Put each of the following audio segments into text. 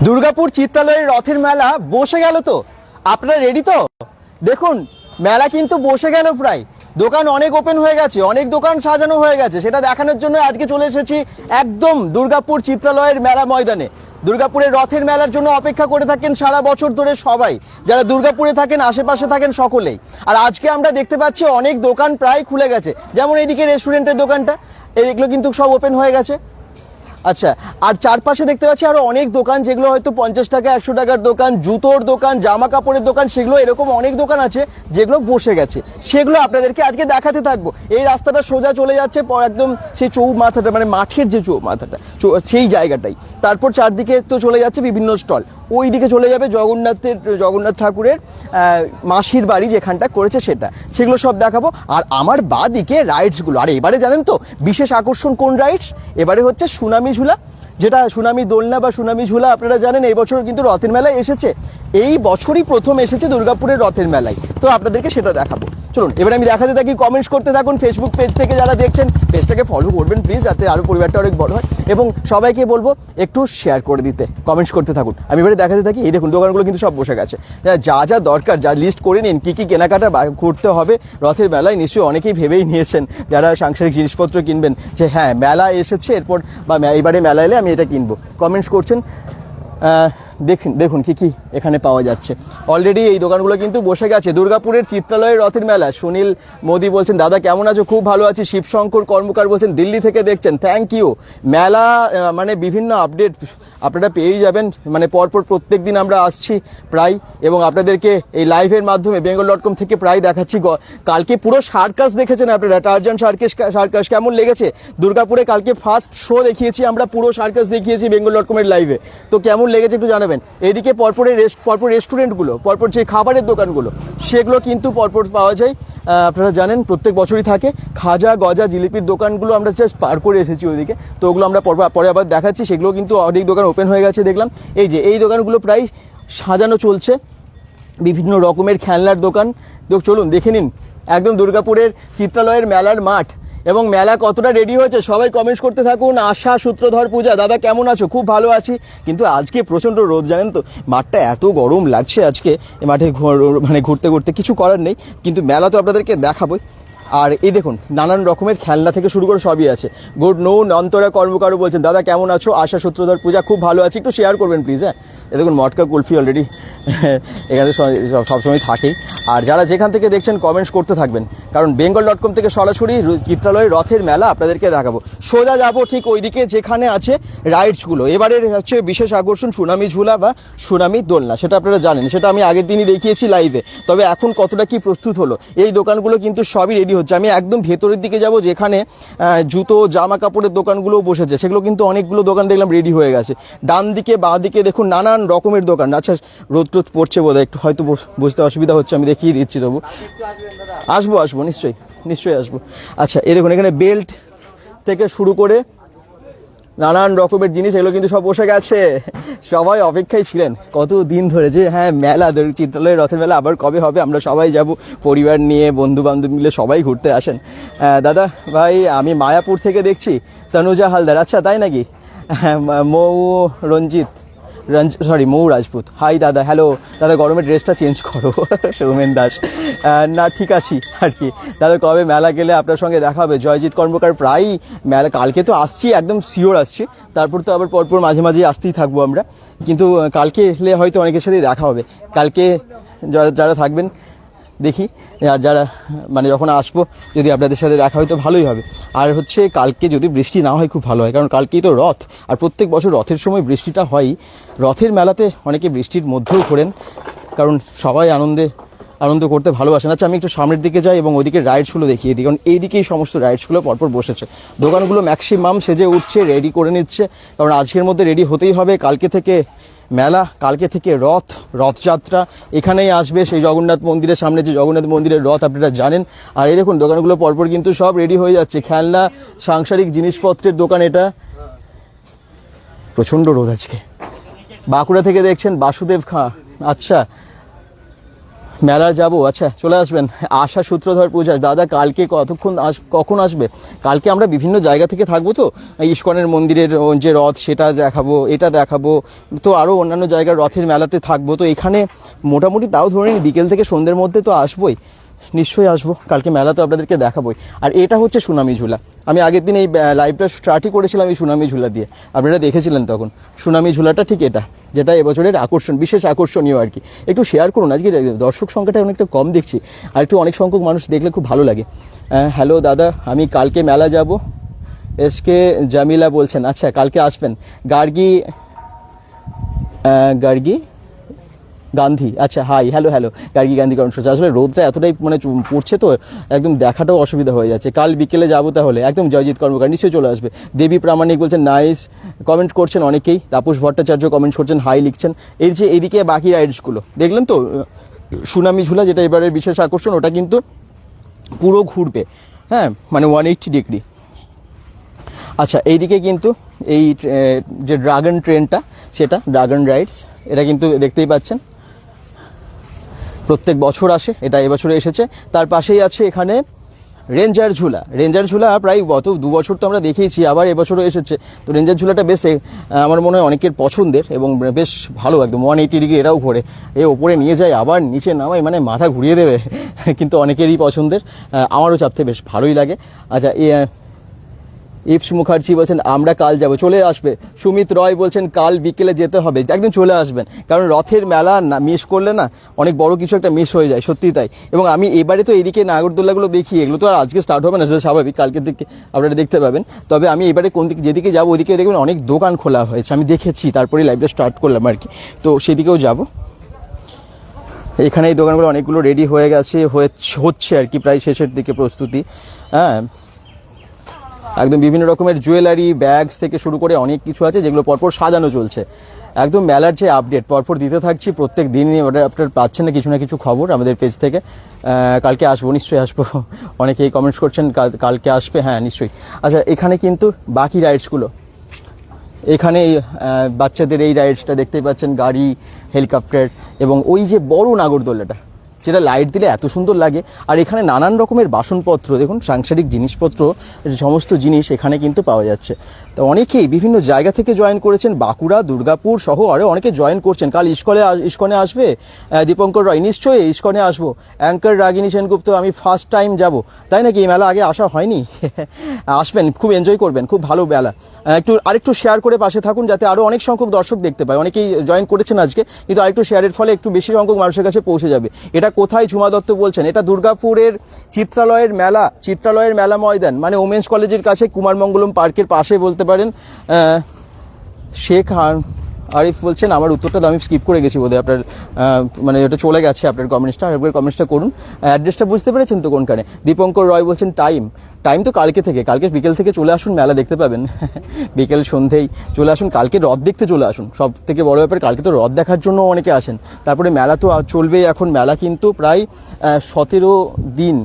দুর্গাপুর চিত্রালয়ের রথের মেলা বসে গেল তো। আপনারা রেডি তো? দেখুন, মেলা কিন্তু বসে গেল প্রায়। দোকান অনেক ওপেন হয়ে গেছে, অনেক দোকান সাজানো হয়ে গেছে। সেটা দেখানোর জন্য আজকে চলে এসেছি একদম দুর্গাপুর চিত্রালয়ের মেলা ময়দানে। দুর্গাপুরের রথের মেলার জন্য অপেক্ষা করে থাকেন সারা বছর ধরে সবাই। যারা দুর্গাপুরে থাকেন, আশেপাশে থাকেন, সকলেই। আর আজকে আমরা দেখতে পাচ্ছি অনেক দোকান প্রায় খুলে গেছে। যেমন এদিকে রেস্টুরেন্টের দোকানটা, এগুলো কিন্তু সব ওপেন হয়ে গেছে। আচ্ছা আর চারপাশে দেখতে পাচ্ছি আরও অনেক দোকান, যেগুলো হয়তো পঞ্চাশ টাকা, একশো টাকার দোকান, জুতোর দোকান জামা কাপড়ের দোকান, সেগুলো এরকম অনেক দোকান আছে যেগুলো বসে গেছে। সেগুলো আপনাদেরকে আজকে দেখাতে থাকব। এই রাস্তাটা সোজা চলে যাচ্ছে একদম সেই চৌ মাথাটা মানে মাঠের যে চৌ মাথাটা সেই জায়গাটাই। তারপর চারদিকে তো চলে যাচ্ছে বিভিন্ন স্টল। ওই দিকে চলে যাবে জগন্নাথের, জগন্নাথ ঠাকুরের মাসির বাড়ি যেখানটা করেছে সেটা। সেগুলো সব দেখাবো। আর আমার বা দিকে রাইডসগুলো আর এবারে জানেন তো, বিশেষ আকর্ষণ কোন রাইডস এবারে হচ্ছে সুনামি ঝুলা, যেটা সুনামি দোলনা বা সুনামি ঝুলা, আপনারা জানেন, এই বছর কিন্তু রথের মেলায় এসেছে। এই বছরই প্রথম এসেছে দুর্গাপুরের রথের মেলায়। তো আপনাদেরকে সেটা দেখাবো। চলুন, এবার আমি দেখাতে থাকি কমেন্টস করতে থাকুন ফেসবুক পেজ থেকে যারা দেখছেন পেজটাকে ফলো করবেন প্লিজ যাতে আরও পরিবারটা অনেক বড় হয়। এবং সবাইকে বলব, একটু শেয়ার করে দিতে কমেন্টস করতে থাকুন। আমি এবারে দেখাতে থাকি, এই দেখুন, দোকানগুলো কিন্তু সব বসে গেছে। যা যা দরকার, যা লিস্ট করে নিন, কী কী কেনাকাটা করতে হবে রথের মেলায়, নিশ্চয়ই অনেকেই ভেবেই নিয়েছেন, যারা সাংসারিক জিনিসপত্র কিনবেন, যে হ্যাঁ মেলা এসেছে, এরপর বা এবারে মেলা এলে আমি এটা কিনবো। কমেন্টস করছেন দেখুন দেখুন কি কি এখানে পাওয়া যাচ্ছে। অলরেডি এই দোকানগুলো কিন্তু বসে গেছে। দুর্গাপুরের চিত্রালয়ের রথের মেলা। সুনীল মোদি বলছেন, দাদা, কেমন আছো? খুব ভালো আছি। শিবশঙ্কর কর্মকার বলছেন, দিল্লি থেকে দেখছেন। থ্যাংক ইউ মেলা মানে বিভিন্ন আপডেট আপনারা পেয়েই যাবেন। মানে পরপর প্রত্যেক দিন আমরা আসছি প্রায়। এবং আপনাদেরকে এই লাইভের মাধ্যমে বেঙ্গল ডট কম থেকে প্রায় দেখাচ্ছি। কালকে পুরো সার্কাস দেখেছেন আপনারা টার্জান সার্কাস সার্কাস কেমন লেগেছে? দুর্গাপুরে কালকে ফার্স্ট শো দেখিয়েছি আমরা। পুরো সার্কাস দেখিয়েছি বেঙ্গল ডট কমের লাইভে তো কেমন লেগেছে একটু জানাবেন? এইদিকে পরপরের রেস্ট পরপর রেস্টুরেন্টগুলো, পরপর যে খাবারের দোকানগুলো, সেগুলো কিন্তু পরপর পাওয়া যায়। আপনারা জানেন, প্রত্যেক বছরই থাকে। খাজা, গজা, জিলিপির দোকানগুলো আমরা জাস্ট পার করে এসেছি ওইদিকে। তো ওগুলো আমরা পর- পরে আবার দেখাচ্ছি। সেগুলো কিন্তু অনেক দোকান ওপেন হয়ে গেছে, দেখলাম। এই যে, এই দোকানগুলো প্রায় সাজানো চলছে। বিভিন্ন রকমের খেলনার দোকান। তো চলুন, দেখে নিন। একদম দুর্গাপুরের চিত্রালয়ের মেলার মাঠ। এবং মেলা কতটা রেডি হয়েছে সবাই কমেন্টস করতে থাকুন। আশা, সূত্রধর, পূজা। দাদা, কেমন আছো? খুব ভালো আছি। কিন্তু আজকে প্রচণ্ড রোদ, জানেন তো? মাঠটা এত গরম লাগছে আজকে। এ মাঠে মানে ঘুরতে ঘুরতে কিছু করার নেই। কিন্তু মেলা তো আপনাদেরকে দেখাবোই। আর এই দেখুন, নানান রকমের খেলনা থেকে শুরু করে সবই আছে। গুড নো অন্তরা কর্মকারু বলছেন, দাদা, কেমন আছো? আশা, সূত্রধর, পূজা, খুব ভালো আছি। একটু শেয়ার করবেন প্লিজ হ্যাঁ? এ দেখুন, মটকা কুলফি অলরেডি এখানে সব- সবসময় থাকেই। আর যারা যেখান থেকে দেখছেন কমেন্টস করতে থাকবেন। কারণ বেঙ্গল ডট কম থেকে সরাসরি চিত্রালয় রথের মেলা আপনাদেরকে দেখাবো। সোজা যাব ঠিক ওইদিকে যেখানে আছে রাইডসগুলো এবারের হচ্ছে বিশেষ আকর্ষণ সুনামি ঝুলা বা সুনামি দোলনা। সেটা আপনারা জানেন। সেটা আমি আগের দিনই দেখিয়েছি লাইভে তবে এখন কতটা কি প্রস্তুত হলো, এই দোকানগুলো কিন্তু সবই রেডি হচ্ছে। আমি একদম ভেতরের দিকে যাব, যেখানে জুতো জামা কাপড়ের দোকানগুলোও বসেছে। সেগুলো কিন্তু অনেকগুলো দোকান দেখলাম রেডি হয়ে গেছে। ডান দিকে বাঁ দিকে দেখুন নানান রকমের দোকান। আচ্ছা রোদ টোদ পড়ছে বোধ একটু হয়তো বুঝতে অসুবিধা হচ্ছে আমি দেখিয়ে দিচ্ছি তবু। আসব আসব নিশ্চয়ই নিশ্চয়ই আসব। আচ্ছা এই দেখুন এখানে বেল্ট থেকে শুরু করে নানান রকমের জিনিস এগুলো কিন্তু সব বসে গেছে। সবাই অপেক্ষায় ছিলেন। কত দিন ধরে যে হ্যাঁ মেলা চিত্রালয়ের রথের মেলা আবার কবে হবে আমরা সবাই যাব পরিবার নিয়ে বন্ধু বান্ধব মিলে সবাই ঘুরতে আসেন। দাদা ভাই আমি মায়াপুর থেকে দেখছি তনুজা হালদার। আচ্ছা তাই নাকি? হ্যাঁ, মৌ রঞ্জিত। রঞ্জ সরি মৌ রাজপুত। হাই দাদা হ্যালো দাদা, গরমের ড্রেসটা চেঞ্জ করো, সৌমেন দাস। না, ঠিক আছি আর কি। দাদা, কবে মেলা গেলে আপনার সঙ্গে দেখা হবে? জয়জিৎ কর্মকার প্রায়ই মেলা, কালকে তো আসছি, একদম শিওর আসছি। তারপর তো আবার পরপর মাঝে মাঝে আসতেই থাকব আমরা। কিন্তু কালকে এলে হয়তো অনেকের সাথেই দেখা হবে। কালকে যারা যারা থাকবেন দেখি। আর যারা মানে যখন আসব, যদি আপনাদের সাথে দেখা হয় তো ভালোই হবে। আর হচ্ছে কালকে যদি বৃষ্টি না হয় খুব ভালো হয়, কারণ কালকেই তো রথ। আর প্রত্যেক বছর রথের সময় বৃষ্টিটা হয়ই রথের মেলাতে অনেকে বৃষ্টির মধ্যেও ঘোরেন, কারণ সবাই আনন্দে, আনন্দ করতে ভালোবাসেন। আচ্ছা আমি একটু সামনের দিকে যাই এবং ওইদিকে রাইডসগুলো দেখিয়ে দিই, কারণ এইদিকেই সমস্ত রাইডসগুলো পরপর বসেছে। দোকানগুলো ম্যাক্সিমাম সেজে উঠছে রেডি করে নিচ্ছে। কারণ আজকের মধ্যে রেডি হতেই হবে, কালকে থেকে মেলা, কালকে থেকে রথ, রথযাত্রা। এখানেই আসবে সেই জগন্নাথ মন্দিরের সামনে যে জগন্নাথ মন্দিরের রথ আপনারা জানেন। আর এই দেখুন, দোকানগুলো পরপর কিন্তু সব রেডি হয়ে যাচ্ছে। খেলনা, সাংসারিক জিনিসপত্রের দোকান এটা। প্রচণ্ড রোদ আজকে। বাঁকুড়া থেকে দেখছেন বাসুদেব খাঁ। আচ্ছা মেলা যাব। আচ্ছা চলে আসবেন। আশা সূত্রধর পূজা দাদা, কালকে কতক্ষণ আস, কখন আসবে? কালকে আমরা বিভিন্ন জায়গা থেকে থাকব তো? ইস্কনের মন্দিরের যে রথ, সেটা দেখাবো, এটা দেখাবো। তো আরও অন্যান্য জায়গার রথের মেলাতে থাকব। তো এখানে মোটামুটি তাও ধরে নিন, বিকেল থেকে সন্ধ্যের মধ্যে তো আসবোই। নিশ্চয়ই আসব, কালকে মেলা তো আপনাদেরকে দেখাবোই। আর এটা হচ্ছে সুনামি ঝুলা। আমি আগের দিন এই লাইভটা স্টার্টই করেছিলাম এই সুনামি ঝুলা দিয়ে। আপনারা দেখেছিলেন তখন। সুনামি ঝুলাটা ঠিক এটা, যেটা এবছরের আকর্ষণ, বিশেষ আকর্ষণীয় আর কি। একটু শেয়ার করুন, আজকে দর্শক সংখ্যাটা অনেকটা কম দেখছি, আর একটু অনেক সংখ্যক মানুষ দেখলে খুব ভালো লাগে। হ্যালো দাদা, আমি কালকে মেলা যাব। এসকে জামিলা বলছেন আচ্ছা কালকে আসবেন। গার্গি গার্গি? গান্ধী। আচ্ছা hi hello hello Gargi Gandhi কর্মসূচি আসলে রোদটা এতটাই মানে পড়ছে তো, একদম দেখাটাও অসুবিধা হয়ে যাচ্ছে। কাল বিকেলে যাব তাহলে, একদম জয়জিৎ কর্মকার, নিশ্চয়ই চলে আসবে। দেবী প্রামাণিক বলছেন নাইস কমেন্ট করছেন অনেকেই। তাপস ভট্টাচার্য কমেন্ট করছেন হাই লিখছেন। এই যে এদিকে বাকি রাইডসগুলো দেখলেন তো, সুনামি ঝুলা যেটা এবারের বিশেষ আকর্ষণ, ওটা কিন্তু পুরো ঘুরবে। হ্যাঁ মানে ওয়ান এইট্টি ডিগ্রি আচ্ছা এইদিকে কিন্তু এই যে ড্রাগন ট্রেনটা সেটা ড্রাগন রাইডস এটা কিন্তু দেখতেই পাচ্ছেন। প্রত্যেক বছর আসে, এটা এবছরে এসেছে। তার পাশেই আছে এখানে রেঞ্জার ঝুলা। রেঞ্জার ঝুলা প্রায় গত দু বছর তো আমরা দেখিয়েছি, আবার এবছরও এসেছে। তো রেঞ্জার ঝুলাটা বেশ আমার মনে হয় অনেকের পছন্দের এবং বেশ ভালো একদম। ওয়ান এইটি ডিগ্রি এরাও ঘোরে। এ ওপরে নিয়ে যায়, আবার নিচে নামায় মানে মাথা ঘুরিয়ে দেবে। কিন্তু অনেকেরই পছন্দের। আমারও চাপতে বেশ ভালোই লাগে। আচ্ছা এ ইপস মুখার্জি বলছেন, আমরা কাল যাব। চলে আসবে। সুমিত রয় বলছেন, কাল বিকেলে যেতে হবে। একদম চলে আসবেন। কারণ রথের মেলা না মিস করলে না, অনেক বড় কিছু একটা মিস হয়ে যায় সত্যি তাই। এবং আমি এবারে তো এদিকে নাগরদোল্লাগুলো দেখি, এগুলো তো আর আজকে স্টার্ট হবে না, সেটা স্বাভাবিক কালকে দিকে আপনারা দেখতে পাবেন। তবে আমি এবারে কোন দিকে, যেদিকে যাব, ওদিকে দেখবেন অনেক দোকান খোলা হয়েছে, আমি দেখেছি তারপরে লাইভটা স্টার্ট করলাম আর কি। তো সেদিকেও যাব। এখানে এই দোকানগুলো অনেকগুলো রেডি হয়ে গেছে, হয়ে- হচ্ছে আর কি, প্রায় শেষের দিকে প্রস্তুতি। হ্যাঁ একদম বিভিন্ন রকমের জুয়েলারি ব্যাগস থেকে শুরু করে অনেক কিছু আছে যেগুলো পরপর সাজানো চলছে। একদম মেলার যে আপডেট পরপর দিতে থাকছি, প্রত্যেক দিনই আপনার পাচ্ছেন না, কিছু না কিছু খবর আমাদের পেজ থেকে। কালকে আসব, নিশ্চয়ই আসব। অনেকেই কমেন্টস করছেন, কাল- কালকে আসবে হ্যাঁ নিশ্চয়ই। আচ্ছা এখানে কিন্তু বাকি রাইডসগুলো এখানে বাচ্চাদের এই রাইডসটা দেখতেই পাচ্ছেন, গাড়ি হেলিকপ্টার এবং ওই যে বড় নাগরদোলাটা। যেটা লাইট দিলে এত সুন্দর লাগে। আর এখানে নানান রকমের বাসনপত্র, দেখুন, সাংসারিক জিনিসপত্র, সমস্ত জিনিস এখানে কিন্তু পাওয়া যাচ্ছে। তো অনেকেই বিভিন্ন জায়গা থেকে জয়েন করেছেন, বাঁকুড়া, দুর্গাপুর সহ আরও অনেকে জয়েন করছেন। কাল ইস্কনে ইস্কনে আসবে? দীপঙ্কর রয়, নিশ্চয়ই ইস্কনে আসব। অ্যাঙ্কার রাগিনী সেনগুপ্ত, আমি ফার্স্ট টাইম যাব। তাই নাকি এই মেলা আগে আসা হয়নি? আসবেন, খুব এনজয় করবেন, খুব ভালো মেলা। একটু, আরেকটু শেয়ার করে পাশে থাকুন, যাতে আরও অনেক সংখ্যক দর্শক দেখতে পায়। অনেকেই জয়েন করেছেন আজকে, কিন্তু আরেকটু শেয়ারের ফলে একটু বেশি সংখ্যক মানুষের কাছে পৌঁছে যাবে। এটা কোথায় ঝুমা দত্ত বলছেন? এটা দুর্গাপুরের চিত্রালয়ের মেলা চিত্রালয়ের মেলা ময়দান মানে ওমেন্স কলেজের কাছে কুমারমঙ্গলম পার্কের পাশে বলতে পারেন শেখ আরিফ বলছেন, আমার উত্তরটা তো আমি স্কিপ করে গেছি বোধহয়, আপনার মানে ওটা চলে গেছে আপনার কমেন্টসটা একবার কমেন্টসটা করুন। অ্যাড্রেসটা বুঝতে পেরেছেন তো কোনখানে? দীপঙ্কর রয় বলছেন টাইম টাইম তো কালকে থেকে, কালকে বিকেল থেকে চলে আসুন, মেলা দেখতে পাবেন। বিকেল সন্ধেই চলে আসুন, কালকে রথ দেখতে চলে আসুন। সব থেকে বড় ব্যাপার, কালকে তো রথ দেখার জন্য অনেকে আসেন। তারপরে মেলা তো আর চলবেই এখন, মেলা কিন্তু প্রায় সতেরো দিন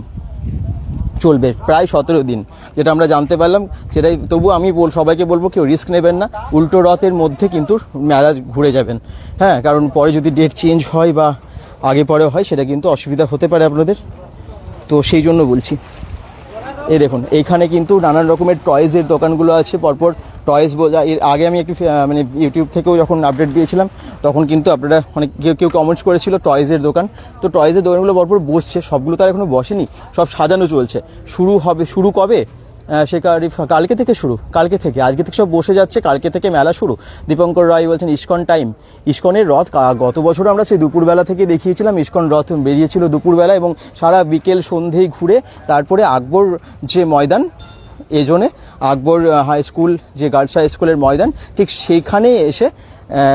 চলবে প্রায় সতেরো দিন। যেটা আমরা জানতে পারলাম, সেটাই তবু আমি বল, সবাইকে বলব কেউ রিস্ক নেবেন না। উল্টো রথের মধ্যে কিন্তু মেলা ঘুরে যাবেন। হ্যাঁ কারণ পরে যদি ডেট চেঞ্জ হয় বা আগে পরে হয়, সেটা কিন্তু অসুবিধা হতে পারে আপনাদের। তো সেই জন্য বলছি। এই দেখুন এইখানে কিন্তু নানান রকমের টয়েজের দোকানগুলো আছে। পরপর টয়েস বোঝা এর আগে আমি একটু মানে ইউটিউব থেকেও যখন আপডেট দিয়েছিলাম, তখন কিন্তু আপনারা অনেক কেউ কেউ কমেন্টস করেছিল টয়েজের দোকান। তো টয়েজের দোকানগুলো পরপর বসছে, সবগুলো তার আর এখনও বসেনি, সব সাজানো চলছে। শুরু হবে, শুরু কবে? সে কালকে থেকে শুরু, কালকে থেকে, আজকে থেকে সব বসে যাচ্ছে, কালকে থেকে মেলা শুরু। দীপঙ্কর রায় বলছেন, ইস্কন টাইম ইস্কনের রথ গত বছর আমরা সেই দুপুরবেলা থেকে দেখিয়েছিলাম, ইস্কন রথ বেরিয়েছিল দুপুরবেলা এবং সারা বিকেল সন্ধেই ঘুরে তারপরে আকবর যে ময়দান, এজনে আকবর হাই স্কুল যে গার্লস হাই স্কুলের ময়দান, ঠিক সেইখানে এসে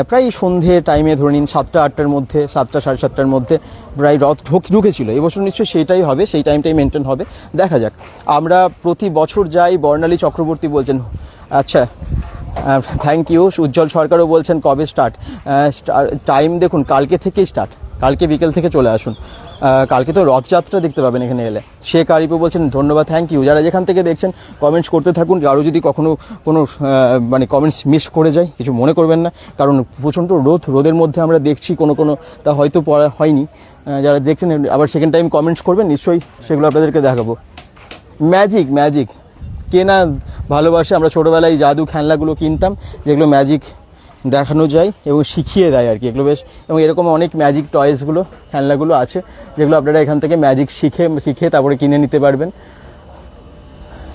প্রায় সন্ধে টাইমে ধরে নিন সাতটা, আটটার মধ্যে, সাতটা, সাড়ে সাতটার মধ্যে প্রায় রথ ঢুক, ঢুকেছিল। এবছর নিশ্চয়ই সেটাই হবে, সেই টাইমটাই মেনটেন হবে। দেখা যাক। আমরা প্রতি বছর যাই, বর্ণালী চক্রবর্তী বলছেন আচ্ছা থ্যাংক ইউ উজ্জ্বল সরকারও বলছেন কবে স্টার্ট টাইম দেখুন, কালকে থেকেই স্টার্ট কালকে বিকেল থেকে চলে আসুন। কালকে তো রথযাত্রা দেখতে পাবেন এখানে এলে। শেখ আরিফও বলছেন, ধন্যবাদ থ্যাংক ইউ যারা যেখান থেকে দেখছেন কমেন্টস করতে থাকুন। আরও যদি কখনো কোনো মানে কমেন্টস মিস করে যায়, কিছু মনে করবেন না। কারণ প্রচণ্ড রোদ, রোদের মধ্যে আমরা দেখছি কোনো, কোনোটা হয়তো পড়া হয়নি। যারা দেখছেন, আবার সেকেন্ড টাইম কমেন্টস করবেন, নিশ্চয়ই সেগুলো আপনাদেরকে দেখাবো। ম্যাজিক ম্যাজিক কে না ভালোবাসে, আমরা ছোটোবেলায় জাদু খেলনাগুলো কিনতাম, যেগুলো ম্যাজিক দেখানো যায় এবং শিখিয়ে দেয় আর কি। এগুলো বেশ এবং এরকম অনেক ম্যাজিক টয়েসগুলো খেলনাগুলো আছে, যেগুলো আপনারা এখান থেকে ম্যাজিক শিখে শিখে তারপরে কিনে নিতে পারবেন।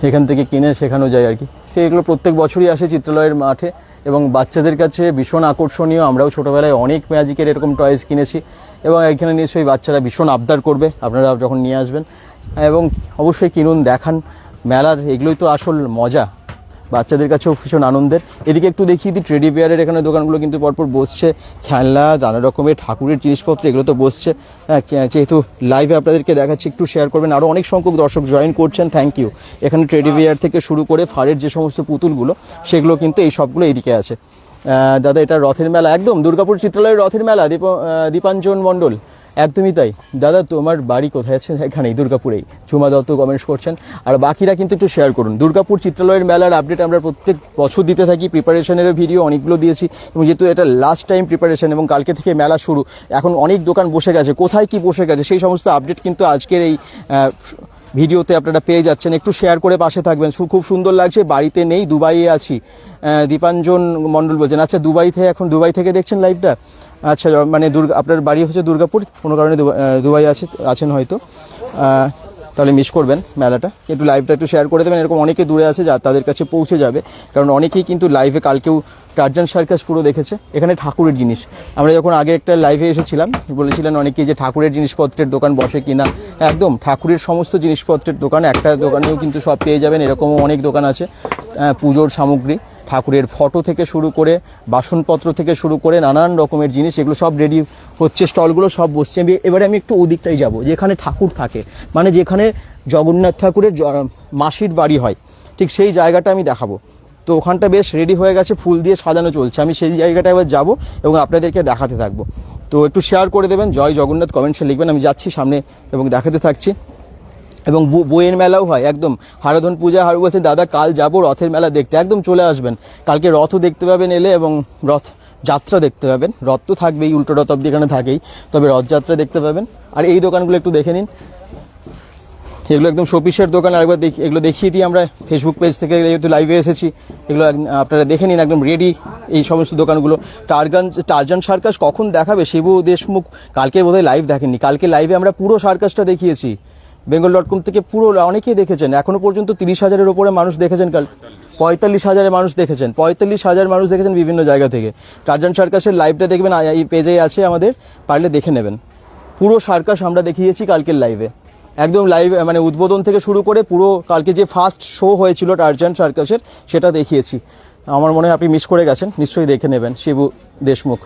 এখান থেকে কিনে শেখানো যায় আর কি। সেগুলো প্রত্যেক বছরই আসে চিত্রালয়ের মাঠে এবং বাচ্চাদের কাছে ভীষণ আকর্ষণীয়। আমরাও ছোটোবেলায় অনেক ম্যাজিকের এরকম টয়েস কিনেছি এবং এখানে নিশ্চয়ই বাচ্চারা ভীষণ আবদার করবে, আপনারা যখন নিয়ে আসবেন। এবং অবশ্যই কিনুন, দেখান। মেলার এগুলোই তো আসল মজা। বাচ্চাদের কাছেও ভীষণ আনন্দের। এদিকে একটু দেখিয়ে দিই ট্রেডি বিয়ারের এখানে দোকানগুলো কিন্তু পরপর বসছে। খেলনা নানা রকমের ঠাকুরের জিনিসপত্র এগুলো তো বসছে। হ্যাঁ, যেহেতু লাইভে আপনাদেরকে দেখাচ্ছি একটু শেয়ার করবেন। আরও অনেক সংখ্যক দর্শক জয়েন করছেন থ্যাংক ইউ এখানে ট্রেডি বিয়ার থেকে শুরু করে ফাড়ের যে সমস্ত পুতুলগুলো সেগুলো কিন্তু এই সবগুলো এদিকে আছে। দাদা এটা রথের মেলা একদম দুর্গাপুর চিত্রালয়ের রথের মেলা দীপ দীপাঞ্জন মণ্ডল। একদমই তাই। দাদা, তোমার বাড়ি কোথায় আছে? এখানেই, দুর্গাপুরেই। ঝুমা দত্ত কমেন্টস করছেন। আর বাকিরা কিন্তু একটু শেয়ার করুন। দুর্গাপুর চিত্রালয়ের মেলার আপডেট আমরা প্রত্যেক বছর দিতে থাকি। প্রিপারেশনেরও ভিডিও অনেকগুলো দিয়েছি। এবং যেহেতু এটা লাস্ট টাইম প্রিপারেশন এবং কালকে থেকে মেলা শুরু, এখন অনেক দোকান বসে গেছে। কোথায় কি বসে গেছে, সেই সমস্ত আপডেট কিন্তু আজকের এই ভিডিওতে আপনারা পেয়ে যাচ্ছেন। একটু শেয়ার করে পাশে থাকবেন। খুব সুন্দর লাগছে। বাড়িতে নেই, দুবাইয়ে আছি। দীপাঞ্জন মণ্ডল বলছেন আচ্ছা দুবাই থেকে এখন, দুবাই থেকে দেখছেন লাইভটা আচ্ছা মানে দুর্গা, আপনার বাড়ি হচ্ছে দুর্গাপুর, কোনো কারণে দুবাই আছে, আছেন হয়তো। তাহলে মিস করবেন মেলাটা। একটু লাইভটা একটু শেয়ার করে দেবেন, এরকম অনেকে দূরে আছে, যা তাদের কাছে পৌঁছে যাবে। কারণ অনেকেই কিন্তু লাইভে কালকেও টার্জান সার্কাস পুরো দেখেছে, এখানে ঠাকুরের জিনিস। আমরা যখন আগে একটা লাইভে এসেছিলাম, বলেছিলেন অনেকেই যে ঠাকুরের জিনিসপত্রের দোকান বসে কিনা। একদম, ঠাকুরের সমস্ত জিনিসপত্রের দোকান, একটা দোকানেও কিন্তু সব পেয়ে যাবেন, এরকমও অনেক দোকান আছে। পুজোর সামগ্রী। ঠাকুরের ফটো থেকে শুরু করে বাসনপত্র থেকে শুরু করে নানান রকমের জিনিস, এগুলো সব রেডি হচ্ছে, স্টলগুলো সব বসছে। এবারে আমি একটু ওদিকটাই যাব, যেখানে ঠাকুর থাকে মানে যেখানে জগন্নাথ ঠাকুরের মাসির বাড়ি হয়, ঠিক সেই জায়গাটা আমি দেখাবো। তো ওখানটা বেশ রেডি হয়ে গেছে, ফুল দিয়ে সাজানো চলছে। আমি সেই জায়গাটা এবার যাব এবং আপনাদেরকে দেখাতে থাকব। তো একটু শেয়ার করে দেবেন, জয় জগন্নাথ কমেন্টসে লিখবেন, আমি যাচ্ছি সামনে এবং দেখাতে থাকছি। এবং বইয়ের মেলাও হয়, একদম। হারাধন পূজা হারু বলছে দাদা, কাল যাব রথের মেলা দেখতে, একদম চলে আসবেন। কালকে রথও দেখতে পাবেন এলে এবং রথ যাত্রা দেখতে পাবেন। রথ তো থাকবেই, উল্টো রথ অব্দি এখানে থাকেই, তবে রথযাত্রা দেখতে পাবেন। আর এই দোকানগুলো একটু দেখে নিন। এগুলো একদম শোপিসের দোকান, আরেকবার দেখি এগুলো দেখিয়ে দিই আমরা। ফেসবুক পেজ থেকে যেহেতু লাইভে এসেছি, এগুলো আপনারা দেখে নিন, একদম রেডি এই সমস্ত দোকানগুলো। টার্গান টার্জান সার্কাস কখন দেখাবে? শিবু দেশমুখ কালকে বোধহয় লাইভ দেখেননি। কালকে লাইভে আমরা পুরো সার্কাসটা দেখিয়েছি। বেঙ্গল ডট কম থেকে পুরো অনেকেই দেখেছেন। এখনও পর্যন্ত তিরিশ হাজারের ওপরে মানুষ দেখেছেন কাল পঁয়তাল্লিশ হাজারের মানুষ দেখেছেন। পঁয়তাল্লিশ হাজার মানুষ দেখেছেন বিভিন্ন জায়গা থেকে। টার্জান সার্কাসের লাইভটা দেখবেন এই পেজেই আছে আমাদের। পারলে দেখে নেবেন। পুরো সার্কাস আমরা দেখিয়েছি কালকের লাইভে একদম লাইভ মানে উদ্বোধন থেকে শুরু করে পুরো কালকে যে ফার্স্ট শো হয়েছিল টার্জান সার্কাসের, সেটা দেখিয়েছি। আমার মনে হয় আপনি মিস করে গেছেন। নিশ্চয়ই দেখে নেবেন শিবু দেশমুখ।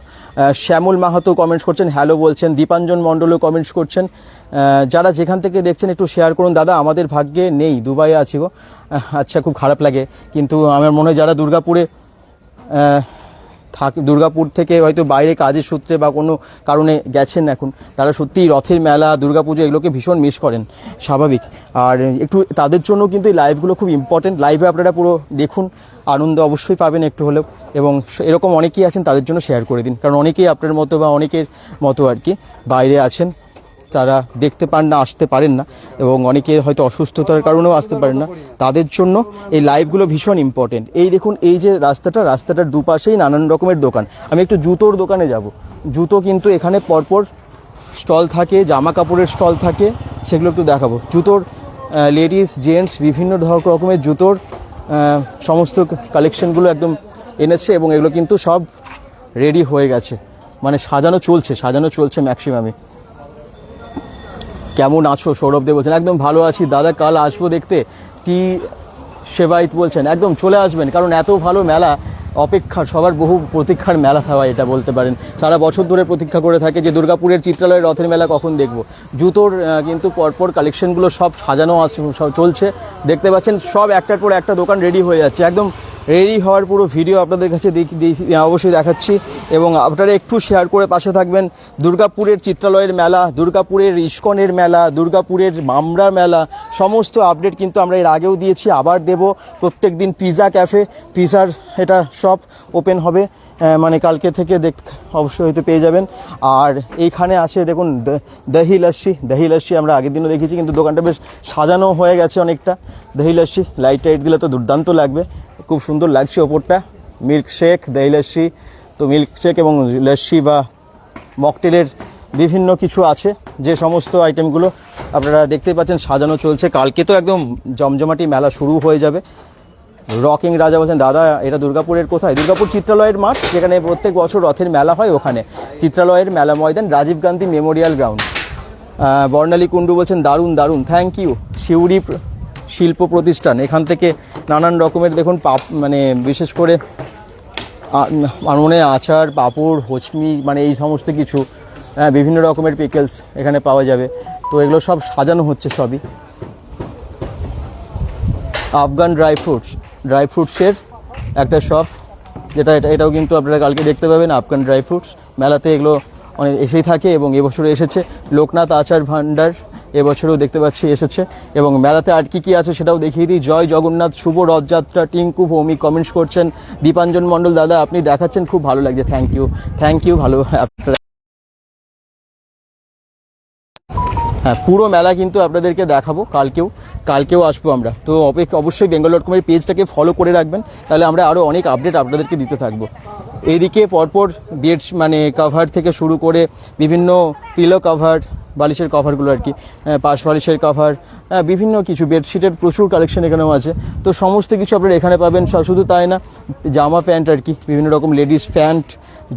শ্যামল মাহাতো কমেন্টস করছেন হ্যালো বলছেন। দীপাঞ্জন মণ্ডলও কমেন্টস করছেন। যারা যেখান থেকে দেখছেন একটু শেয়ার করুন। দাদা, আমাদের ভাগ্যে নেই, দুবাইয়ে আছি গো। আচ্ছা খুব খারাপ লাগে। কিন্তু আমার মনে হয় যারা দুর্গাপুরে থাক, দুর্গাপুর থেকে হয়তো বাইরে কাজের সূত্রে বা কোনো কারণে গেছেন এখন, তারা সত্যিই রথের মেলা দুর্গাপুজো এগুলোকে ভীষণ মিস করেন, স্বাভাবিক। আর একটু তাদের জন্য কিন্তু এই লাইভগুলো খুব ইম্পর্টেন্ট লাইভে আপনারা পুরো দেখুন, আনন্দ অবশ্যই পাবেন একটু হলেও। এবং এরকম অনেকেই আছেন, তাদের জন্য শেয়ার করে দিন। কারণ অনেকেই আপনার মতো বা অনেকের মতো আর কি বাইরে আছেন। তারা দেখতে পান না, আসতে পারেন না এবং অনেকে হয়তো অসুস্থতার কারণেও আসতে পারেন না। তাদের জন্য এই লাইভগুলো ভীষণ ইম্পর্টেন্ট এই দেখুন, এই যে রাস্তাটা, রাস্তাটার দুপাশেই নানান রকমের দোকান। আমি একটু জুতোর দোকানে যাব। জুতো কিন্তু এখানে পরপর স্টল থাকে জামা কাপড়ের স্টল থাকে, সেগুলো একটু দেখাবো। জুতোর লেডিস জেন্টস বিভিন্ন রকমের জুতোর সমস্ত কালেকশনগুলো একদম এনেছে এবং এগুলো কিন্তু সব রেডি হয়ে গেছে। মানে সাজানো চলছে সাজানো চলছে ম্যাক্সিমামে কেমন আছো? সৌরভ দেব বলছেন, একদম ভালো আছি। দাদা, কাল আসব দেখতে। টি সেবাইত বলছেন, একদম চলে আসবেন, কারণ এত ভালো মেলা অপেক্ষার সবার বহু প্রতীক্ষার মেলা থাকা এটা বলতে পারেন। সারা বছর ধরে প্রতীক্ষা করে থাকে যে দুর্গাপুরের চিত্রালয়ের রথের মেলা কখন দেখব। জুতোর কিন্তু পরপর কালেকশনগুলো সব সাজানো আছে চলছে। দেখতে পাচ্ছেন, সব একটার পর একটা দোকান রেডি হয়ে যাচ্ছে। একদম রেডি হওয়ার পুরো ভিডিও আপনাদের কাছে অবশ্যই দেখাচ্ছি এবং আপনারা একটু শেয়ার করে পাশে থাকবেন। দুর্গাপুরের চিত্রালয়ের মেলা, দুর্গাপুরের ইস্কনের মেলা, দুর্গাপুরের মামরা মেলা, সমস্ত আপডেট কিন্তু আমরা এর আগেও দিয়েছি, আবার দেব। প্রত্যেক দিন পিৎজা ক্যাফে পিৎজার এটা শপ ওপেন হবে। মানে কালকে থেকে দেখ অবশ্যই হয়তো পেয়ে যাবেন। আর এইখানে আছে, দেখুন দহি লস্যি। দহি লস্যি আমরা আগের দিনও দেখেছি কিন্তু দোকানটা বেশ সাজানো হয়ে গেছে অনেকটা। দহি লস্যি লাইট টাইট দিলে তো দুর্দান্ত লাগবে। খুব সুন্দর লাগছে ওপরটা। মিল্ক শেক দহি লস্যি। তো মিল্ক শেক এবং লস্যি বা মকটেলের বিভিন্ন কিছু আছে। যে সমস্ত আইটেমগুলো আপনারা দেখতেই পাচ্ছেন, সাজানো চলছে। কালকে তো একদম জমজমাটি মেলা শুরু হয়ে যাবে। রকিং রাজা বলছেন, দাদা, এটা দুর্গাপুরের কোথায়? দুর্গাপুর চিত্রালয়ের মাঠ, যেখানে প্রত্যেক বছর রথের মেলা হয় ওখানে। চিত্রালয়ের মেলা ময়দান, রাজীব গান্ধী মেমোরিয়াল গ্রাউন্ড। বর্ণালী কুণ্ডু বলছেন, দারুণ দারুণ, থ্যাংক ইউ। শিউরি শিল্প প্রতিষ্ঠান। এখান থেকে নানান রকমের দেখুন পাপ মানে বিশেষ করে মনে আচার, পাঁপড়, হচমি মানে এই সমস্ত কিছু বিভিন্ন রকমের পিকেলস এখানে পাওয়া যাবে। তো এগুলো সব সাজানো হচ্ছে সবই। আফগান ড্রাই ফ্রুটস ড্রাই ফ্রুটসের একটা শপ যেটা, এটা, এটাও কিন্তু আপনারা কালকে দেখতে পাবেন, আফগান ড্রাই ফ্রুটস মেলাতে এগুলো অনেক এসেই থাকে এবং এবছরে এসেছে। লোকনাথ আচার ভান্ডার এবছরও দেখতে পাচ্ছি এসেছে। এবং মেলাতে আর কি কি আছে সেটাও দেখিয়ে দিই। জয় জগন্নাথ, শুভ রথযাত্রা, টিঙ্কু ভৌমিক কমেন্টস করছেন। দীপাঞ্জন মণ্ডল, দাদা, আপনি দেখাচ্ছেন, খুব ভালো লাগছে। থ্যাংক ইউ থ্যাংক ইউ ভালো। আপনারা হ্যাঁ পুরো মেলা কিন্তু আপনাদেরকে দেখাবো কালকেও। কালকেও আসব আমরা। তো অপেক্ষা অবশ্যই বেঙ্গল ডট কমের পেজটাকে ফলো করে রাখবেন। তাহলে আমরা আরও অনেক আপডেট আপনাদেরকে দিতে থাকব। এইদিকে পরপর বেড মানে কভার থেকে শুরু করে বিভিন্ন পিলো কভার বালিশের কভারগুলো আর কি পাশ বালিশের কভার বিভিন্ন কিছু বেডশিটের প্রচুর কালেকশন এখানেও আছে। তো সমস্ত কিছু আপনারা এখানে পাবেন শুধু তাই না, জামা প্যান্ট আর কি, বিভিন্ন রকম ladies pant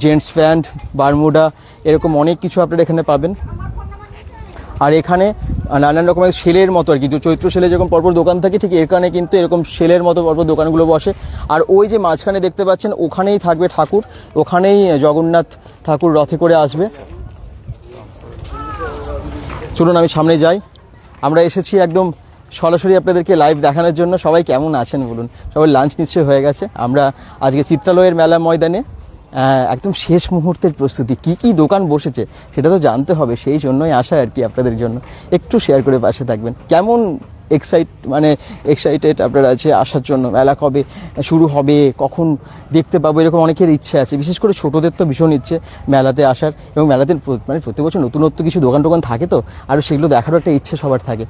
gents pant, bermuda, এরকম অনেক কিছু আপনারা এখানে পাবেন। আর এখানে নানান রকমের সেলের মতো আর কি। চৈত্র সেলে যেরকম পরপর দোকান থাকে, ঠিক এখানে কিন্তু এরকম সেলের মতো পরপর দোকানগুলো বসে। আর ওই যে মাঝখানে দেখতে পাচ্ছেন, ওখানেই থাকবে ঠাকুর। ওখানেই জগন্নাথ ঠাকুর রথে করে আসবে। চলুন আমি সামনে যাই। আমরা এসেছি একদম সরাসরি আপনাদেরকে লাইভ দেখানোর জন্য। সবাই কেমন আছেন বলুন? সবাই লাঞ্চ নিশ্চয়ই হয়ে গেছে। আমরা আজকে চিত্রালয়ের মেলা ময়দানে একদম শেষ মুহূর্তের প্রস্তুতি। কি কি দোকান বসেছে সেটা তো জানতে হবে, সেই জন্যই আসা আর কি আপনাদের জন্য। একটু শেয়ার করে পাশে থাকবেন। কেমন এক্সাইট মানে এক্সাইটেড আপনারা আছে আসার জন্য মেলা কবে শুরু হবে, কখন দেখতে পাবো, এরকম অনেকের ইচ্ছে আছে। বিশেষ করে ছোটোদের তো ভীষণ ইচ্ছে মেলাতে আসার এবং মেলাতে মানে প্রতি বছর নতুনত্ব কিছু দোকান টোকান থাকে তো আর সেগুলো দেখারও একটা ইচ্ছে সবার থাকে।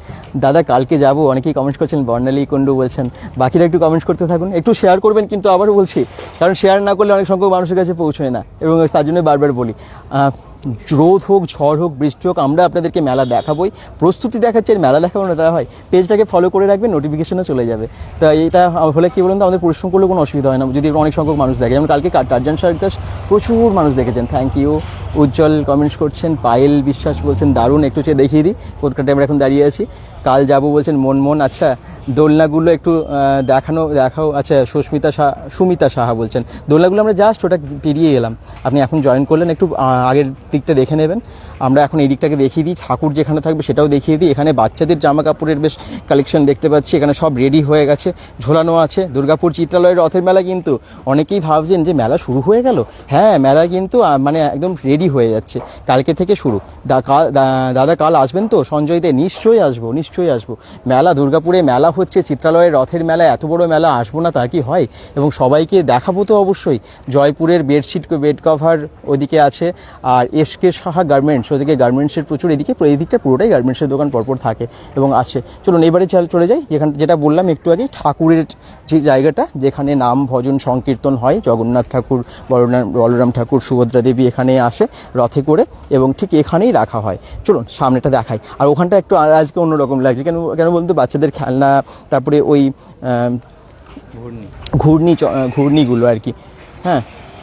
দাদা, কালকে যাব, অনেকেই কমেন্ট করছেন, বর্ণালী কুণ্ডু বলছেন, বাকিরা একটু কমেন্ট করতে থাকুন। একটু শেয়ার করবেন কিন্তু আবারও বলছি, কারণ শেয়ার না করলে অনেক সংখ্যক মানুষের কাছে পৌঁছয় না। এবং তার জন্য বারবার বলি রোদ হোক, ঝড় হোক, বৃষ্টি হোক, আমরা আপনাদেরকে মেলা দেখাবোই। প্রস্তুতি দেখাচ্ছি আর মেলা দেখাবো না, তা হয়। পেজটাকে ফলো করে রাখবেন নোটিফিকেশনে চলে যাবে। তা এটা হলে কী বলুন তো, আমাদের পরিশ্রম করলে কোনো অসুবিধা হয় না। যদি অনেক সংখ্যক মানুষ দেখে, যেমন কালকে টার্জান সার্কাস প্রচুর মানুষ দেখেছেন। থ্যাংক ইউ উজ্জ্বল কমেন্টস করছেন, পায়েল বিশ্বাস বলছেন, দারুণ, একটু চেয়ে দেখিয়ে দিই। কোথাটা আমরা এখন দাঁড়িয়ে আছি। কাল যাব বলছেন মন মন আচ্ছা দোলনাগুলো একটু দেখানো, দেখাও আচ্ছা সুস্মিতা সাহা সুমিতা সাহা বলছেন, দোলনাগুলো আমরা জাস্ট ওটা পেরিয়ে এলাম। আপনি এখন জয়েন করলেন, একটু আগের দিকটা দেখে নেবেন। আমরা এখন এই দিকটাকে দেখিয়ে দিই। ঠাকুর যেখানে থাকবে সেটাও দেখিয়ে দিই। এখানে বাচ্চাদের জামা কাপড়ের বেশ কালেকশন দেখতে পাচ্ছি। এখানে সব রেডি হয়ে গেছে, ঝোলানো আছে। দুর্গাপুর চিত্রালয়ের রথের মেলা কিন্তু অনেকেই ভাবছেন যে মেলা শুরু হয়ে গেল? হ্যাঁ মেলা কিন্তু মানে একদম রেডি হয়ে যাচ্ছে। কালকে থেকে শুরু। দাদা কাল আসবেন তো? সঞ্জয় দে, নিশ্চয়ই আসব নিশ্চয়ই আসব। মেলা, দুর্গাপুরে মেলা হচ্ছে। চিত্রালয়ের রথের মেলা এত বড় মেলা আসব না, তা কি হয়? এবং সবাইকে দেখাবো তো অবশ্যই। জয়পুরের বেডশিট বেড কভার ওদিকে আছে। আর এসকে সাহা গার্মেন্টস ওদিকে গার্মেন্টসের প্রচুর এদিকে এই দিকটা পুরোটাই গার্মেন্টসের দোকান পরপর থাকে এবং আছে। চলুন এবারে চল চলে যাই। যেখান যেটা বললাম একটু আগে ঠাকুরের যে জায়গাটা যেখানে নাম ভজন সংকীর্তন হয় জগন্নাথ ঠাকুর বলরাম বলরাম ঠাকুর সুভদ্রা দেবী এখানে আসে রথে করে এবং ঠিক এখানেই রাখা হয়। চলুন সামনেটা দেখাই। আর ওখানটা একটু আজকে অন্যরকম লাগছে। কেন কেন বলতো বাচ্চাদের খেলনা তারপরে ওই ঘূর্ণি। চ- ঘূর্ণিগুলো আর কি। হ্যাঁ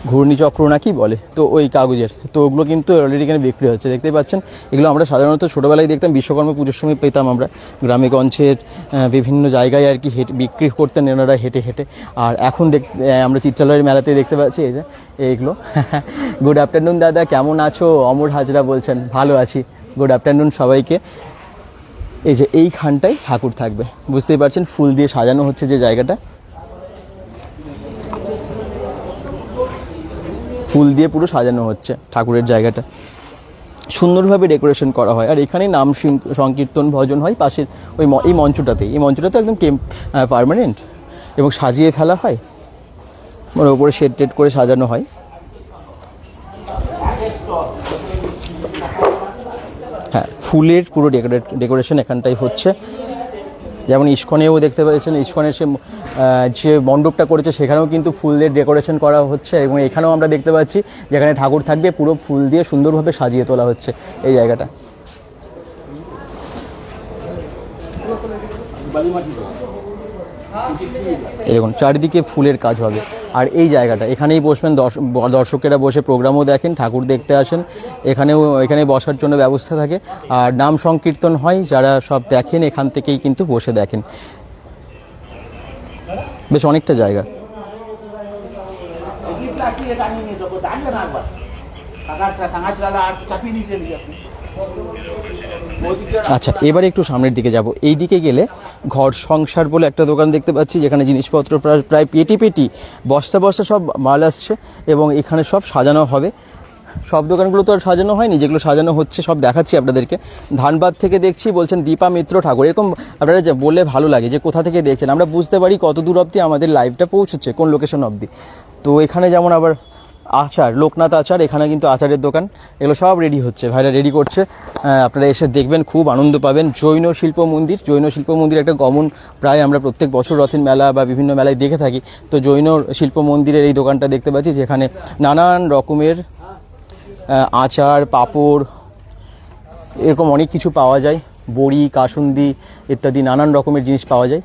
ঘূর্ণি চক্র না কি বলে? তো ওই কাগজের। তো ওগুলো কিন্তু অলরেডি এখানে বিক্রি হচ্ছে। দেখতেই পাচ্ছেন, এগুলো আমরা সাধারণত ছোটোবেলায় দেখতাম, বিশ্বকর্মা পুজোর সময় পেতাম আমরা। গ্রামেগঞ্জের বিভিন্ন জায়গায় আর কি হেঁটে, বিক্রি করতেন এনারা হেঁটে হেঁটে। আর এখন দেখ আমরা চিত্রালয়ের মেলাতে দেখতে পাচ্ছি, এই যে, এইগুলো। গুড আফটারনুন দাদা, কেমন আছো? অমর হাজরা বলছেন, ভালো আছি। গুড আফটারনুন সবাইকে। এই যে, এইখানটায় ঠাকুর থাকবে। বুঝতেই পারছেন, ফুল দিয়ে সাজানো হচ্ছে যে জায়গাটা। ফুল দিয়ে পুরো সাজানো হচ্ছে ঠাকুরের জায়গাটা। সুন্দরভাবে ডেকোরেশন করা হয়। আর এখানে নাম সংকীর্তন ভজন হয় পাশের ওই এই মঞ্চটাতে এই মঞ্চটা তো একদম টেম পারমানেন্ট এবং সাজিয়ে ফেলা হয়। ওর ওপরে শেড টেড করে সাজানো হয়। হ্যাঁ ফুলের পুরো ডেকোরেট ডেকোরেশন এখানটাই হচ্ছে। যেমন ইস্কনেও দেখতে পেয়েছেন, ইস্কনের সে যে মণ্ডপটা করেছে, সেখানেও কিন্তু ফুল দিয়ে ডেকোরেশন করা হচ্ছে এবং এখানেও আমরা দেখতে পাচ্ছি যেখানে ঠাকুর থাকবে, পুরো ফুল দিয়ে সুন্দরভাবে সাজিয়ে তোলা হচ্ছে এই জায়গাটা। এই দেখুন, চারিদিকে ফুলের কাজ হবে। আর এই জায়গাটা, এখানেই বসবেন দর্শ- দর্শকেরা বসে প্রোগ্রামও দেখেন, ঠাকুর দেখতে আসেন। এখানেও, এখানে বসার জন্য ব্যবস্থা থাকে। আর নাম সংকীর্তন হয়, যারা সব দেখেন, এখান থেকেই কিন্তু বসে দেখেন। বেশ অনেকটা জায়গা। আচ্ছা এবারে একটু সামনের দিকে যাব। এই দিকে গেলে ঘর সংসার বলে একটা দোকান দেখতে পাচ্ছি, যেখানে জিনিসপত্র প্রায় প্রায় পেটি পেটি, বস্তা বস্তা সব মাল আসছে এবং এখানে সব সাজানো হবে। সব দোকানগুলো তো আর সাজানো হয়নি, যেগুলো সাজানো হচ্ছে সব দেখাচ্ছি আপনাদেরকে। ধানবাদ থেকে দেখছি বলছেন দীপা মিত্র ঠাকুর। এরকম আপনারা যে বললে ভালো লাগে, যে কোথা থেকে দেখছেন? আমরা বুঝতে পারি কত দূর অবধি আমাদের লাইভটা পৌঁছচ্ছে, কোন লোকেশন অবধি। তো এখানে যেমন আবার আচার, লোকনাথ আচার, এখানে কিন্তু আচারের দোকান। এগুলো সব রেডি হচ্ছে। ভাইরা রেডি করছে। আপনারা এসে দেখবেন, খুব আনন্দ পাবেন। জৈন শিল্প মন্দির। জৈন শিল্প মন্দির একটা গমন প্রায় আমরা প্রত্যেক বছর রথের মেলা বা বিভিন্ন মেলায় দেখে থাকি। তো জৈন শিল্প মন্দিরের এই দোকানটা দেখতে পাচ্ছি, যেখানে নানান রকমের আচার, পাঁপড়, এরকম অনেক কিছু পাওয়া যায়। বড়ি, কাসুন্দি ইত্যাদি নানান রকমের জিনিস পাওয়া যায়।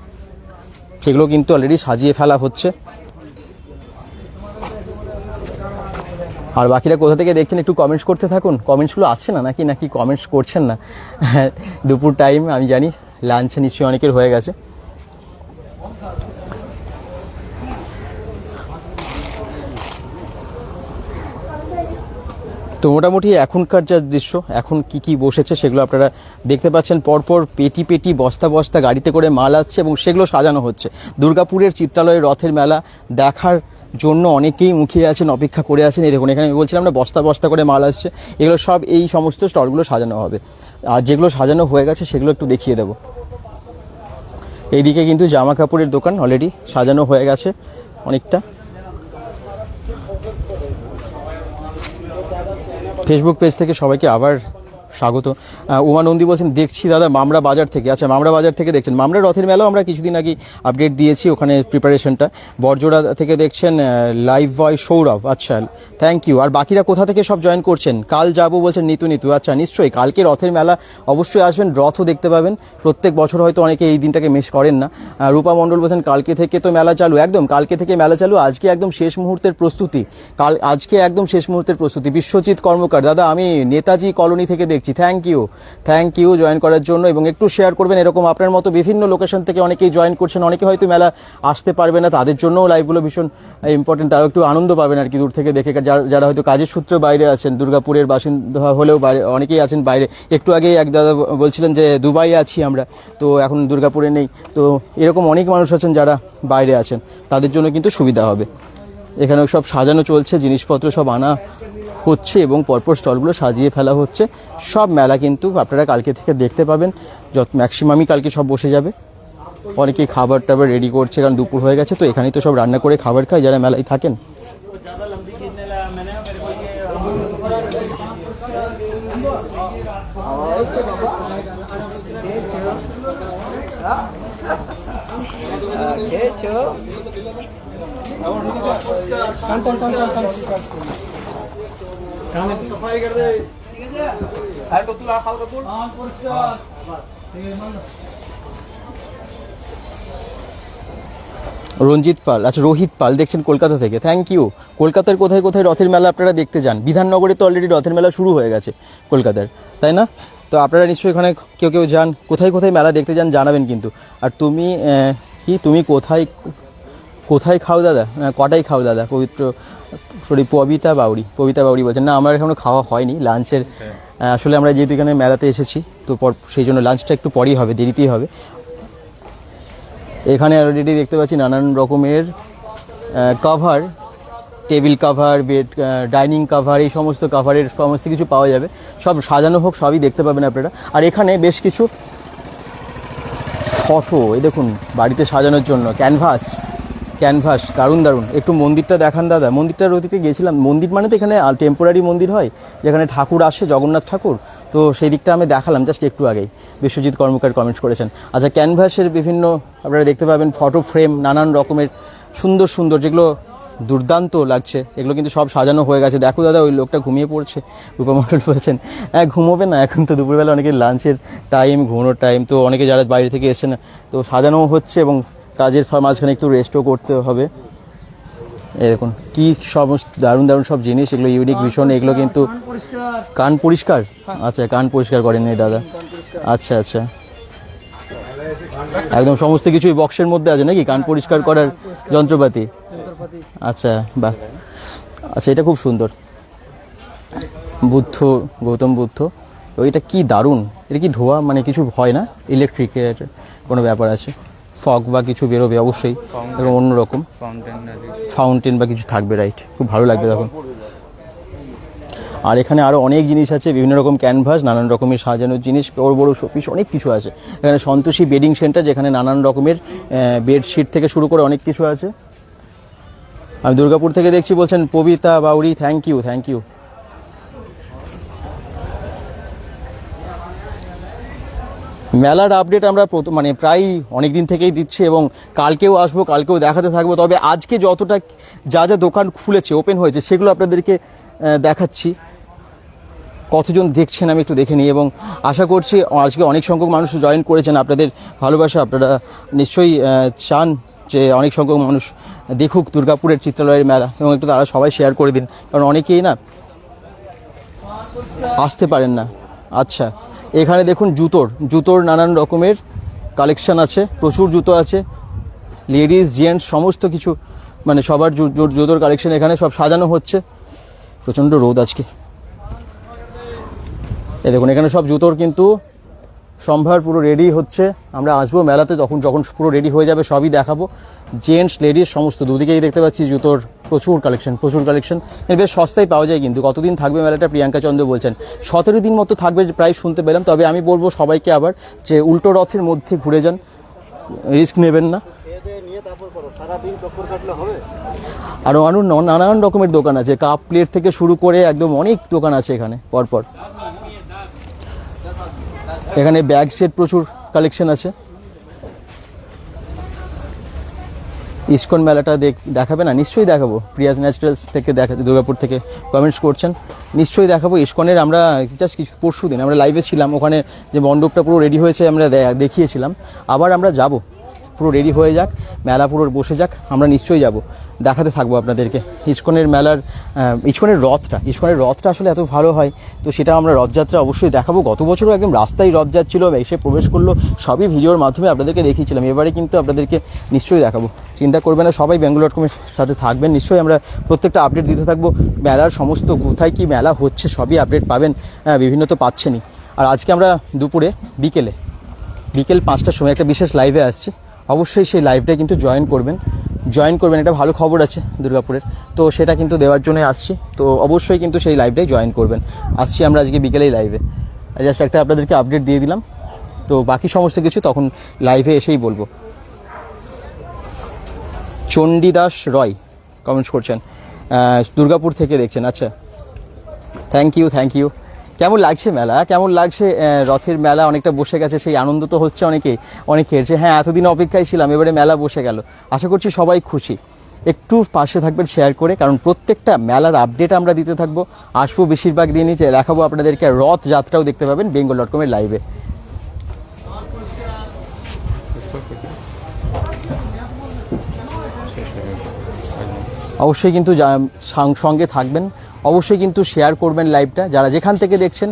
সেগুলো কিন্তু অলরেডি সাজিয়ে ফেলা হচ্ছে। আর বাকিরা কোথা থেকে দেখছেন একটু কমেন্টস করতে থাকুন। কমেন্টসগুলো আসছে না? নাকি নাকি কমেন্টস করছেন না? দুপুর টাইম আমি জানি লাঞ্চ নিশ্চয়ই অনেকের হয়ে গেছে। তো মোটামুটি এখনকার যা দৃশ্য, এখন কি কি বসেছে সেগুলো আপনারা দেখতে পাচ্ছেন। পরপর পেটি পেটি, বস্তা বস্তা, গাড়িতে করে মাল আসছে এবং সেগুলো সাজানো হচ্ছে। দুর্গাপুরের চিত্রালয়ের রথের মেলা দেখার জন্য অনেকেই মুখিয়ে আছেন, অপেক্ষা করে আছেন। এই দেখুন, এখানে বলছিলাম না, বস্তা বস্তা করে মাল আসছে। এগুলো সব এই সমস্ত স্টলগুলো সাজানো হবে। আর যেগুলো সাজানো হয়ে গেছে, সেগুলো একটু দেখিয়ে দেবো। এইদিকে কিন্তু জামা কাপড়ের দোকান অলরেডি সাজানো হয়ে গেছে অনেকটা। ফেসবুক পেজ থেকে সবাইকে আবার স্বাগত। উমা নন্দী বলছেন, দেখছি দাদা, মামরা বাজার থেকে। আচ্ছা মামরা বাজার থেকে দেখছেন। মামরা রথের মেলাও আমরা কিছুদিন আগে আপডেট দিয়েছি ওখানে প্রিপারেশনটা বরজোড়া থেকে দেখছেন লাইভ বয় সৌরভ। আচ্ছা থ্যাংক ইউ আর বাকিরা কোথা থেকে সব জয়েন করছেন? কাল যাব বলছেন নিতু নিতু। আচ্ছা নিশ্চয়ই কালকে রথের মেলা অবশ্যই আসবেন, রথও দেখতে পাবেন। প্রত্যেক বছর হয়তো অনেকে এই দিনটাকে মিস করেন না। রূপা মণ্ডল বলছেন, কালকে থেকে তো মেলা চালু। একদম, কালকে থেকে মেলা চালু, আজকে একদম শেষ মুহূর্তের প্রস্তুতি। কাল, আজকে একদম শেষ মুহূর্তের প্রস্তুতি। বিশ্বজিৎ কর্মকার, দাদা, আমি নেতাজি কলোনি থেকে দেখছি। Thank you thank you join করার জন্য এবং একটু শেয়ার করবেন এরকম আপনার মতো বিভিন্ন লোকেশন থেকে অনেকেই জয়েন করছেন। অনেকে হয়তো মেলা আসতে পারবে না, তাদের জন্যও লাইভগুলো ভীষণ ইম্পর্টেন্ট তারাও একটু আনন্দ পাবেন আর কি দূর থেকে দেখে। যারা হয়তো কাজের সূত্রে বাইরে আছেন, দুর্গাপুরের বাসিন্দা হলেও অনেকেই আছেন বাইরে। একটু আগে এক দাদা বলছিলেন যে, দুবাই আছি আমরা। তো এখন দুর্গাপুরে নেই। তো এরকম অনেক মানুষ আছেন যারা বাইরে আছেন। তাদের জন্য কিন্তু সুবিধা হবে। এখানে সব সাজানো চলছে, জিনিসপত্র সব আনা হচ্ছে এবং পরপর স্টলগুলো সাজিয়ে ফেলা হচ্ছে। সব মেলা কিন্তু আপনারা কালকে থেকে দেখতে পাবেন। যত ম্যাক্সিমামই কালকে সব বসে যাবে। অনেকেই খাবার টাবার রেডি করছে কারণ দুপুর হয়ে গেছে, তো এখানেই তো সব রান্না করে খাবার খায় যারা মেলায় থাকেন। রঞ্জিত পাল আচ্ছা রোহিত পাল দেখছেন কলকাতা থেকে। থ্যাংক ইউ কলকাতার কোথায় কোথায় রথের মেলা আপনারা দেখতে যান? বিধাননগরে তো অলরেডি রথের মেলা শুরু হয়ে গেছে কলকাতার তাই না? তো আপনারা নিশ্চয়ই এখানে কেউ কেউ যান কোথায় কোথায় মেলা দেখতে যান জানাবেন কিন্তু। আর তুমি কি তুমি কোথায় কোথায় খাও দাদা? কটাই খাও দাদা? পবিত্র সরি পবিতা বাউরি পবিতা বাউরি বলছেন না আমার এখনও খাওয়া হয়নি লাঞ্চের আসলে আমরা যেহেতু এখানে মেলাতে এসেছি তো পর সেই জন্য লাঞ্চটা একটু পরেই হবে দেরিতেই হবে। এখানে অলরেডি দেখতে পাচ্ছি নানান রকমের cover table cover bed dining cover এই সমস্ত কাভারের সমস্ত কিছু পাওয়া যাবে। সব সাজানো হোক সবই দেখতে পাবেন আপনারা। আর এখানে বেশ কিছু ফটো এই দেখুন বাড়িতে সাজানোর জন্য ক্যানভাস ক্যানভাস, দারুণ দারুণ। একটু মন্দিরটা দেখান দাদা। মন্দিরটার ওদিকে গেছিলাম। মন্দির মানে তো এখানে টেম্পোরারি মন্দির হয়, যেখানে ঠাকুর আসে, জগন্নাথ ঠাকুর। তো সেই দিকটা আমি দেখালাম জাস্ট একটু আগেই। বিশ্বজিৎ কর্মকার কমেন্ট করেছেন। আচ্ছা ক্যানভাসের বিভিন্ন, আপনারা দেখতে পাবেন ফটো ফ্রেম নানান রকমের সুন্দর সুন্দর, যেগুলো দুর্দান্ত লাগছে। এগুলো কিন্তু সব সাজানো হয়ে গেছে। দেখো দাদা, ওই লোকটা ঘুমিয়ে পড়ছে। রূপামণ্ডল বলছেন হ্যাঁ ঘুমোবে না। এখন তো দুপুরবেলা অনেকে লাঞ্চের টাইম ঘুমোনোর টাইম তো অনেকে যারা বাইরে থেকে এসেছেন, তো সাজানো হচ্ছে এবং কাজের মাঝখানে একটু রেস্টও করতে হবে। এরকম কি সমস্ত দারুণ দারুণ সব জিনিস এগুলো ইউনিক ভীষণ এগুলো কিন্তু কান পরিষ্কার। আচ্ছা কান পরিষ্কার করেন এই দাদা। আচ্ছা আচ্ছা। একদম সমস্ত কিছুই বক্সের মধ্যে আছে নাকি? কান পরিষ্কার করার যন্ত্রপাতি? আচ্ছা বাহ। আচ্ছা এটা খুব সুন্দর। বুদ্ধ গৌতম বুদ্ধ। তো এটা কি দারুণ? এটা কি ধোয়া? মানে কিছু হয় না? ইলেকট্রিকের কোনো ব্যাপার আছে? ফগ বা কিছু বেরোবে অবশ্যই এরকম অন্যরকম। ফাউন্টেন বা কিছু থাকবে রাইট খুব ভালো লাগবে তখন। আর এখানে আরও অনেক জিনিস আছে বিভিন্ন রকম ক্যানভাস নানান রকমের সাজানোর জিনিস বড় বড় শোপিস অনেক কিছু আছে। এখানে সন্তোষী বেডিং সেন্টার যেখানে নানান রকমের বেডশিট থেকে শুরু করে অনেক কিছু আছে। আমি দুর্গাপুর থেকে দেখছি বলছেন Pabita Bauri thank you thank you মেলার আপডেট আমরা মানে প্রায় অনেক দিন থেকেই দিচ্ছি এবং কালকেও আসব, কালকেও দেখাতে থাকব। তবে আজকে যতটা যা যা দোকান খুলেছে ওপেন হয়েছে, সেগুলো আপনাদেরকে দেখাচ্ছি। কতজন দেখছেন আমি একটু দেখে নিই এবং আশা করছি আজকে অনেক সংখ্যক মানুষ জয়েন করেছেন। আপনাদের ভালোবাসা, আপনারা নিশ্চয়ই চান যে অনেক সংখ্যক মানুষ দেখুক দুর্গাপুরের চিত্রালয়ের মেলা এবং একটু তারা সবাই শেয়ার করে দিন। কারণ অনেকেই না, আসতে পারেন না। আচ্ছা। এখানে দেখুন জুতোর জুতোর নানান রকমের কালেকশান আছে, প্রচুর জুতো আছে। লেডিস জেন্টস সমস্ত কিছু মানে সবার জুতোর কালেকশান এখানে সব সাজানো হচ্ছে। প্রচণ্ড রোদ আজকে। এ দেখুন, এখানে সব জুতোর কিন্তু সম্ভার পুরো রেডি হচ্ছে। আমরা আসব মেলাতে, তখন যখন পুরো রেডি হয়ে যাবে সবই দেখাবো। জেন্টস লেডিস সমস্ত দুদিকেই দেখতে পাচ্ছি, জুতোর প্রচুর কালেকশন প্রচুর কালেকশন বেশ সস্তায় পাওয়া যায় কিন্তু, কতদিন থাকবে মেলাটা, প্রিয়াঙ্কা চন্দ্র বলছেন। সতেরো দিন মতো থাকবে, প্রায় শুনতে পেলাম। তবে আমি বলব সবাইকে আবার যে উল্টো রথের মধ্যে ঘুরে যান রিস্ক নেবেন না। আরও আরও নানান রকমের দোকান আছে কাপ প্লেট থেকে শুরু করে একদম অনেক দোকান আছে এখানে, পরপর। এখানে ব্যাগ সেট প্রচুর কালেকশন আছে। ইস্কন মেলাটা দেখ, দেখাবে না? নিশ্চয়ই দেখাবো। প্রিয়াজ ন্যাচারালস থেকে দেখা, দুর্গাপুর থেকে কমেন্টস করছেন। নিশ্চয়ই দেখাবো। ইস্কনের আমরা জাস্ট কিছু পরশু দিন আমরা লাইভে ছিলাম। ওখানে যে মণ্ডপটা পুরো রেডি হয়েছে আমরা দেখিয়েছিলাম। আবার আমরা যাব। পুরো রেডি হয়ে যাক, মেলা পুরো বসে যাক, আমরা নিশ্চয়ই যাব। দেখাতে থাকব আপনাদেরকে। ইস্কনের মেলার ইস্কনের রথটা ইস্কনের রথটা আসলে এত ভালো হয়, তো সেটা আমরা রথযাত্রা অবশ্যই দেখাবো। গত বছরও একদম রাস্তায় রথ যাচ্ছিল এসে প্রবেশ করল, সবই ভিডিওর মাধ্যমে আপনাদেরকে দেখিয়েছিলাম। এবারে কিন্তু আপনাদেরকে নিশ্চয়ই দেখাবো। চিন্তা করবেন না, সবাই বেঙ্গল ডট কমের সাথে থাকবেন। নিশ্চয়ই আমরা প্রত্যেকটা আপডেট দিতে থাকব। মেলার সমস্ত কোথায় কি মেলা হচ্ছে, সবই আপডেট পাবেন বিভিন্ন তো পাচ্ছেনই। আর আজকে আমরা দুপুরে, বিকেলে, বিকেল পাঁচটার সময় একটা বিশেষ লাইভে আসছি। অবশ্যই সেই লাইভটা কিন্তু জয়েন করবেন। জয়েন করবেন, এটা ভালো খবর আছে দুর্গাপুরের। তো সেটা কিন্তু দেওয়ার জন্য আসছি। তো অবশ্যই কিন্তু সেই লাইভটাই জয়েন করবেন। আসছি আমরা আজকে বিকেলেই লাইভে জাস্ট একটা আপনাদেরকে আপডেট দিয়ে দিলাম। তো বাকি সমস্ত কিছু তখন লাইভে এসেই বলব। চণ্ডীদাস রয় কমেন্টস করছেন। দুর্গাপুর থেকে দেখছেন আচ্ছা। থ্যাংক ইউ থ্যাংক ইউ কেমন লাগছে মেলা? কেমন লাগছে রথের মেলা? অনেকটা বসে গেছে, সেই আনন্দ তো হচ্ছে অনেকে, অনেকের যে হ্যাঁ এতদিন অপেক্ষায় ছিলাম, এবারে মেলা বসে গেল। আশা করছি সবাই খুশি। একটু পাশে থাকবেন শেয়ার করে, কারণ প্রত্যেকটা মেলার আপডেট আমরা দিতে থাকব। আসব বেশিরভাগ দিনই, যে দেখাবো আপনাদেরকে রথ যাত্রাও দেখতে পাবেন বেঙ্গল ডট কমের লাইভে অবশ্যই কিন্তু সঙ্গে থাকবেন। অবশ্যই কিন্তু শেয়ার করবেন লাইভটা যারা যেখান থেকে দেখছেন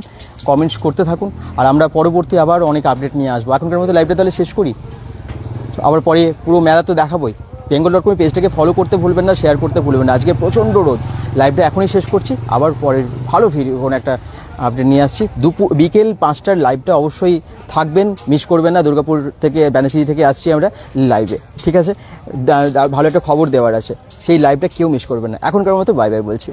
কমেন্টস করতে থাকুন। আর আমরা পরবর্তী আবার অনেক আপডেট নিয়ে আসব। এখনকার মধ্যে লাইভটা তাহলে শেষ করি। আবার পরে পুরো মেলা তো দেখাবোই। বেঙ্গল ডট কমের পেজটাকে ফলো করতে ভুলবেন না শেয়ার করতে ভুলবেন না। আজকে প্রচণ্ড রোদ। লাইভটা এখনই শেষ করছি। আবার পরের ভালো ভিডিও কোনো একটা আপডেট নিয়ে আসছি। দুপুর, বিকেল পাঁচটার লাইভটা অবশ্যই থাকবেন। মিস করবেন না। দুর্গাপুর থেকে ব্যানার্সিটি থেকে আসছি আমরা লাইভে ঠিক আছে? ভালো একটা খবর দেওয়ার আছে। সেই লাইভটা কেউ মিস করবেন না। এখনকার মতো বাই বাই বলছি।